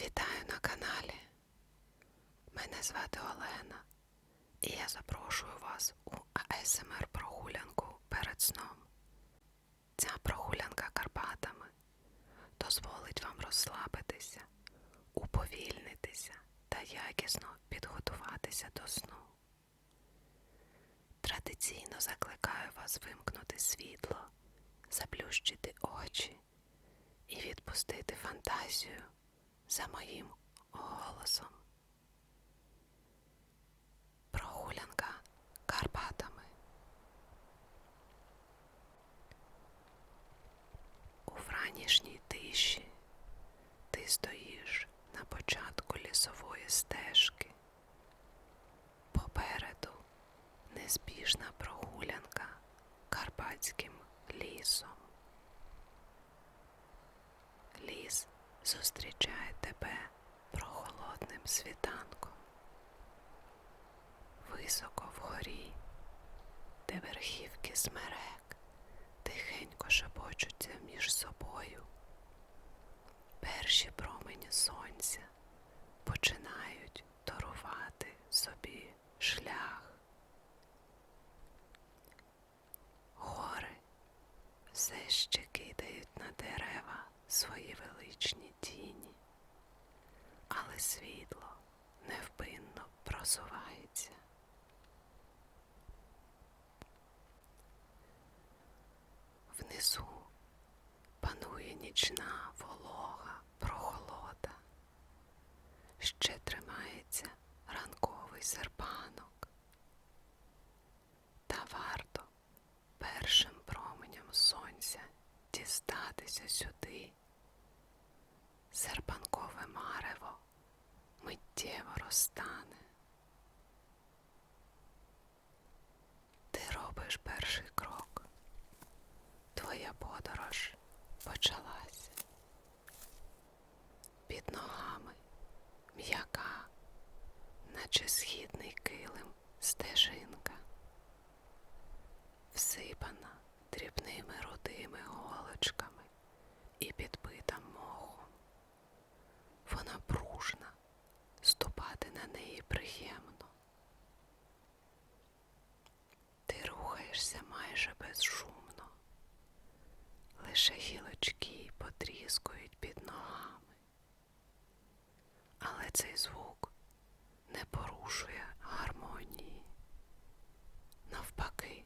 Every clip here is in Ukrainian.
Вітаю на каналі. Мене звати Олена, і я запрошую вас у АСМР прогулянку перед сном. Ця прогулянка Карпатами дозволить вам розслабитися, уповільнитися та якісно підготуватися до сну. Традиційно закликаю вас вимкнути світло, заплющити очі і відпустити фантазію за моїм голосом. Прогулянка Карпатами. У вранішній тиші ти стоїш на початку лісової стежки. Попереду неспішна прогулянка карпатським лісом. Ліс зустрічає тебе прохолодним світанком. Високо вгорі, де верхівки смерек тихенько шепочуться між собою. Перші промені сонця починають Внизу панує нічна волога прохолода. Ще тримається ранковий серпанок. Та варто першим променям сонця дістатися сюди. Серпанкове марево миттєво розтане. Почалася. Під ногами м'яка, наче східний килим стежинка, всипана дрібними рудими голочками і підбита мохом. Вона пружна, ступати на неї приємно. Ти рухаєшся майже безшумно, лише гілочки потріскують під ногами. Але цей звук не порушує гармонії. Навпаки,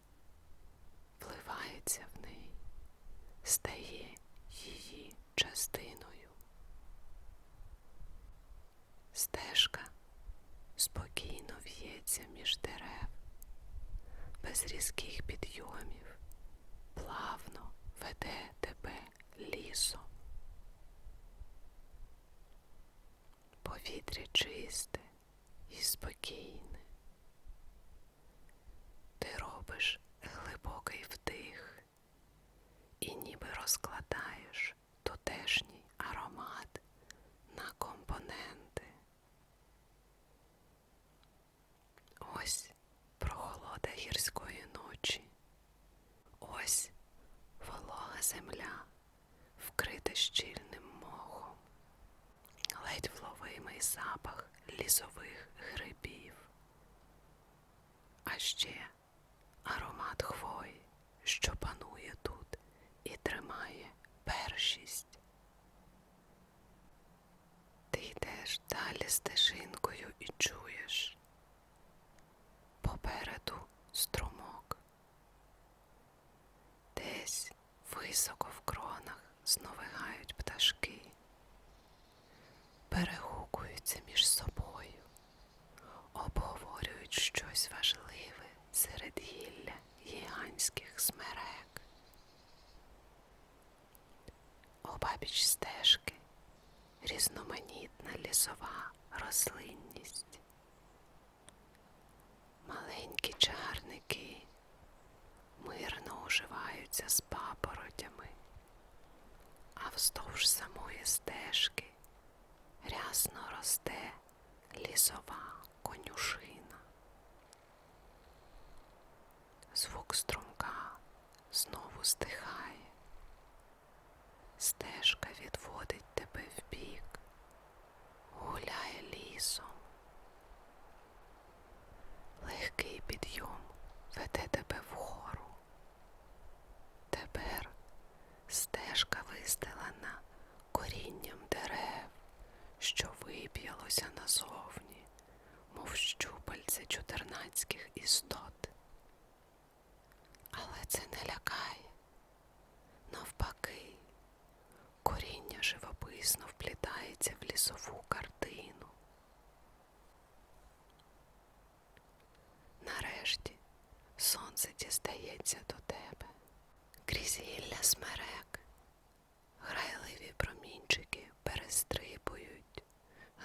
вливається в неї, стає її частиною. Стежка спокійно в'ється між дерев, без різких підйомів, плавно веде тебе лісом. Повітря чисте і спокійне. Ти робиш глибокий вдих і ніби розкладаєш тутешній аромат на компоненти. Ось прохолода гірської ночі. Ось волога земля, вкрита щільним мохом, ледь вловимий запах лісових грибів. А ще аромат хвої, що панує тут і тримає першість. Ти йдеш далі стежинкою і чуєш. Попереду струмок. Десь високо в кронах Обабіч стежки різноманітна лісова рослинність. Маленькі чарники мирно уживаються з папоротями, а вздовж самої стежки рясно росте лісова конюшина. Звук струмка знову стихає. Стежка відводить тебе вбік, гуляє лісом. Легкий підйом веде тебе вгору. Тепер стежка вистелена корінням дерев, що вип'ялося назовні, мов щупальце чотирнацьких істот. Але це не лякає, навпаки коріння живописно вплітається в лісову картину. Нарешті сонце дістається до тебе, крізь гілля смерек, грайливі промінчики перестрибують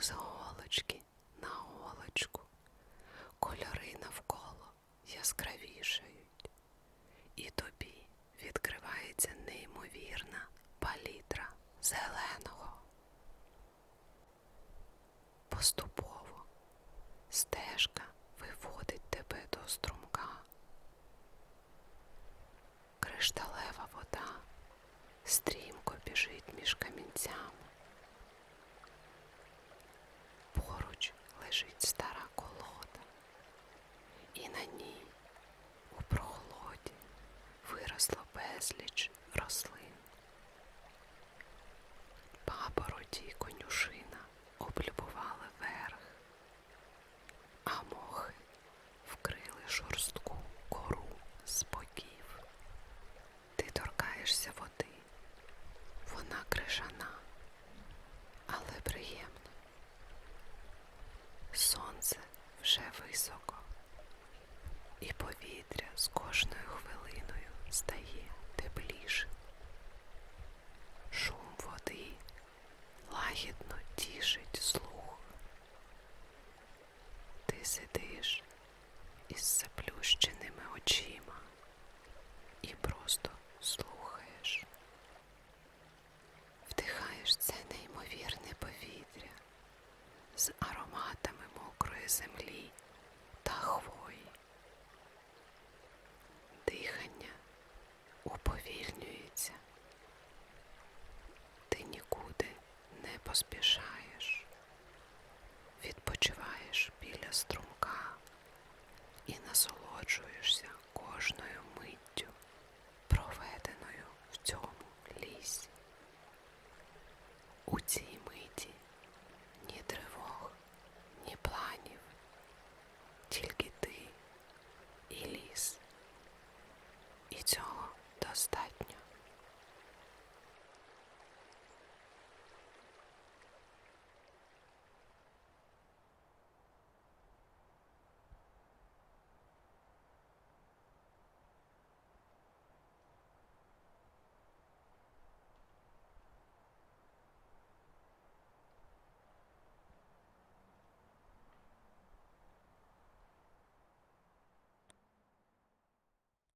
з голочки на голочку, кольори навколо яскравішають, і тобі відкривається неймовірна палітра зеленого. Поступово стежка виводить тебе до струмка. Кришталева вода стрімко біжить між камінцями. Поруч лежить стара колода, і на ній у прохолоді виросло безліч рослин. Папороті й конюшина облюбували верх, а мохи вкрили шорстку кору з боків. Ти торкаєшся води, вона крижана, але приємна. Сонце вже високо, і повітря з кожною хвилиною стає тепліше. Шум води лагідно тішить слух. Ти сидиш із заплющеними очима і просто слухаєш. Вдихаєш це неймовірне повітря з ароматами мокрої землі та хвої. Дихання уповільнюється. Ти нікуди не поспішаєш, відпочиваєш біля струмка і насолоджуєшся кожною